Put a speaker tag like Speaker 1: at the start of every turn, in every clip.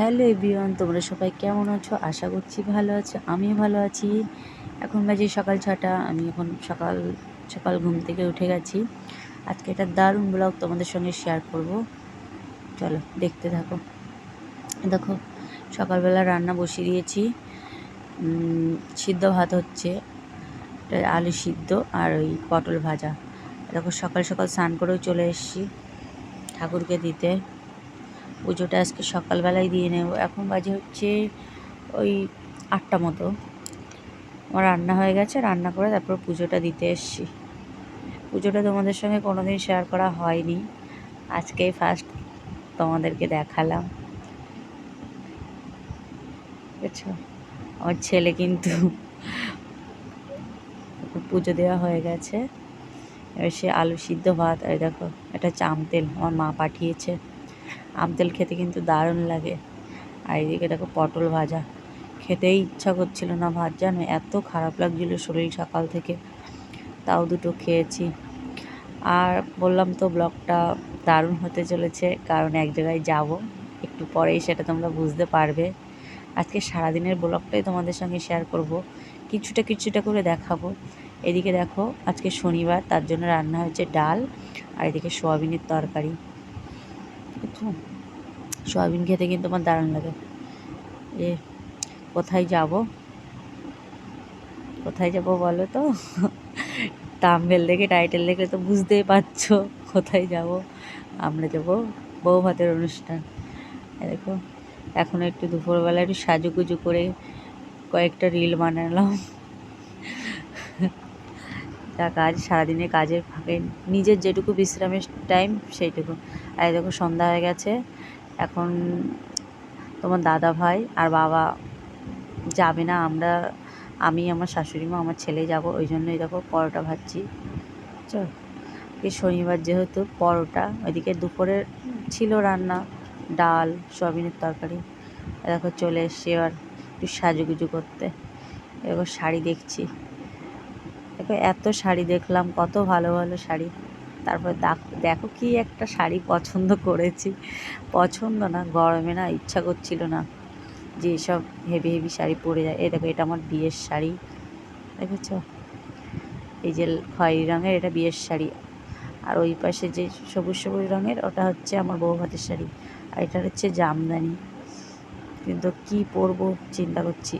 Speaker 1: Hello everyone, তোমরা সবাই কেমন আছো? আশা করছি ভালো আছো, আমিও ভালো আছি। এখন বাজে সকাল ছটা, আমি এখন সকাল সকাল ঘুম থেকে উঠে গেছি। আজকে একটা দারুণ ব্লগ তোমাদের সঙ্গে শেয়ার করব। চলো, দেখতে থাকো। দেখো, সকালবেলা রান্না বসিয়ে দিয়েছি। সিদ্ধ ভাত হচ্ছে আলু সিদ্ধ আর ওই পটল ভাজা। দেখো, সকাল সকাল স্নান করেও চলে এসেছি ঠাকুরকে দিতে। পুজোটা আজকে সকালবেলায় দিয়ে নেব। এখন বাজে হচ্ছে ওই আটটা মতো। আমার রান্না হয়ে গেছে, রান্না করে তারপর পুজোটা দিতে এসছি। পুজোটা তোমাদের সঙ্গে কোনো দিন শেয়ার করা হয়নি। আজকেই ফার্স্ট তোমাদেরকে দেখালাম। আমার ছেলে কিন্তু পুজো দেওয়া হয়ে গেছে। এবার সে আলু সিদ্ধ ভাত আর দেখো এটা চাম তেল আমার মা পাঠিয়েছে। আমতেল খেতে কিন্তু দারুণ লাগে। আর এদিকে দেখো পটল ভাজা। খেতেই ইচ্ছা করছিল না ভাত, জানো? এত খারাপ লাগছিল শরীর সকাল থেকে। তাও দুটো খেয়েছি। আর বললাম তো ব্লগটা দারুণ হতে চলেছে, কারণ এক জায়গায় যাব। একটু পরেই সেটা তোমরা বুঝতে পারবে। আজকে সারাদিনের ব্লগটাই তোমাদের সঙ্গে শেয়ার করব। কিছুটা কিছুটা করে দেখাবো। এদিকে দেখো, আজকে শনিবার, তার জন্য রান্না হয়েছে ডাল, আর এদিকে সোয়াবিনের তরকারি। সয়াবিন খেতে কিন্তু আমার দারুণ লাগে। এ, কোথায় যাব? কোথায় যাব বলো তো? তামবেল দেখে টাইটেল দেখে তো বুঝতেই পারছ কোথায় যাব। আমরা যাব বউ ভাতের অনুষ্ঠান দেখো, এখন একটু দুপুরবেলা একটু সাজুগুজু করে কয়েকটা রিল বানালাম। যা কাজ, সারাদিনের কাজের ফাঁকে নিজের যেটুকু বিশ্রামের টাইম সেইটুকু। আর দেখো সন্ধ্যা হয়ে গেছে, এখন তোমার দাদা ভাই আর বাবা যাবে না, আমরা, আমি, আমার শাশুড়ি মা, আমার ছেলে যাব, ওই জন্যই দেখো পরোটা ভাজছি। চল শনিবার যেহেতু পরোটা, ওইদিকে দুপুরের ছিল রান্না, ডাল, সয়াবিনের তরকারি। দেখো চলে এসছি এবার একটু সাজুগুজু করতে। এবার শাড়ি দেখছি। দেখো, এত শাড়ি দেখলাম, কত ভালো ভালো শাড়ি। তারপর দেখো কি একটা শাড়ি পছন্দ করেছি। পছন্দ না, গরমে না ইচ্ছা করছিল না যে সব হেভি হেভি শাড়ি পরে যায়। এই দেখো, এটা আমার বিয়ের শাড়ি। দেখেছ? এই যে খয়েরি রঙের এটা বিয়ের শাড়ি। আর ওই পাশে যে সবুজ সবুজ রঙের, ওটা হচ্ছে আমার বউ ভাতের শাড়ি। আর এটা হচ্ছে জামদানি। কিন্তু কি পরবো, চিন্তা করছি।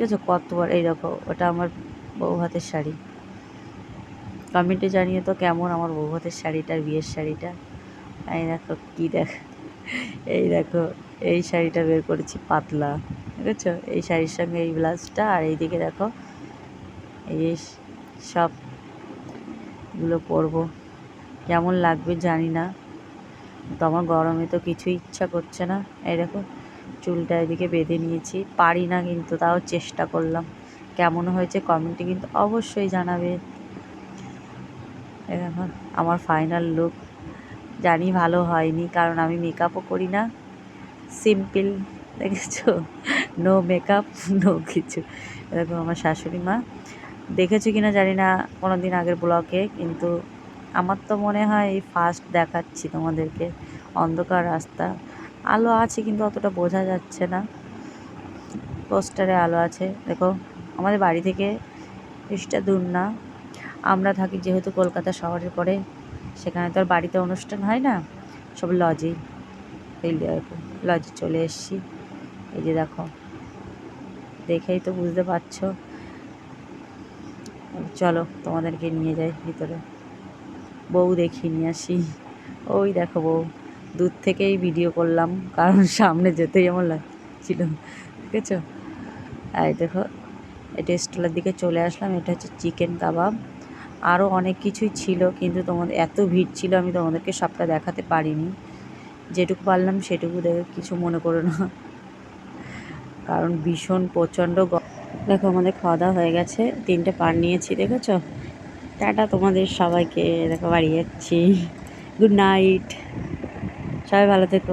Speaker 1: ঠিক আছে কতবার? এই দেখো, ওটা আমার বউ হাতের শাড়ি। কমেন্টে জানিয়ে তো কেমন আমার বউ হাতের শাড়িটা, বিয়ের শাড়িটা। এই দেখো, কী দেখ, এই দেখো, এই শাড়িটা বের করেছি পাতলা ঠিক আছে এই শাড়ির সঙ্গে এই ব্লাউজটা আর এইদিকে দেখো, এই সবগুলো পরবো। কেমন লাগবে জানি না, তো আমার গরমে তো কিছুই ইচ্ছা করছে না। এই দেখো চুলটা এদিকে বেঁধে নিয়েছি। পারি না কিন্তু, তাও চেষ্টা করলাম। কেমন হয়েছে কমেন্টে কিন্তু অবশ্যই জানাবে। আমার ফাইনাল লুক জানি ভালো হয়নি, কারণ আমি মেকআপও করি না। সিম্পল দেখেছ? নো মেকআপ নো কিছু। এরকম আমার শাশুড়ি মা। দেখেছ কিনা জানি না কোনো দিন আগের ব্লকে কিন্তু আমার তো মনে হয় এই ফার্স্ট দেখাচ্ছি তোমাদেরকে। অন্ধকার রাস্তা। আলো আছে কিন্তু অতটা বোঝা যাচ্ছে না। পোস্টারে আলো আছে। দেখো, আমাদের বাড়ি থেকে বেশিটা দূর না। আমরা থাকি যেহেতু কলকাতা শহরের পরে, সেখানে তো আর বাড়িতে অনুষ্ঠান হয় না। সব লজেই এই। লজে চলে এসছি। এই যে দেখো, দেখেই তো বুঝতে পারছ। চলো, তোমাদেরকে নিয়ে যাই ভিতরে। বউ দেখিয়ে নিয়ে আসি। ওই দেখো বউ। দূর থেকেই ভিডিও করলাম, কারণ সামনে যেতেই আমার লাগছিল ঠিক আছে এই দেখো এটা স্টলের দিকে চলে আসলাম, এটা হচ্ছে চিকেন কাবাব আরও অনেক কিছুই ছিল, কিন্তু তোমাদের এত ভিড় ছিল, আমি তোমাদেরকে সবটা দেখাতে পারিনি। যেটুকু পারলাম সেটুকু দেখে কিছু মনে করো না। কারণ ভীষণ প্রচণ্ড দেখো, আমাদের খাওয়া দাওয়া হয়ে গেছে, তিনটে পার নিয়েছি, দেখেছ? টাটা তোমাদের সবাইকে, দেখো, বাড়ি যাচ্ছি। গুড নাইট সবাই ভালো থেকো।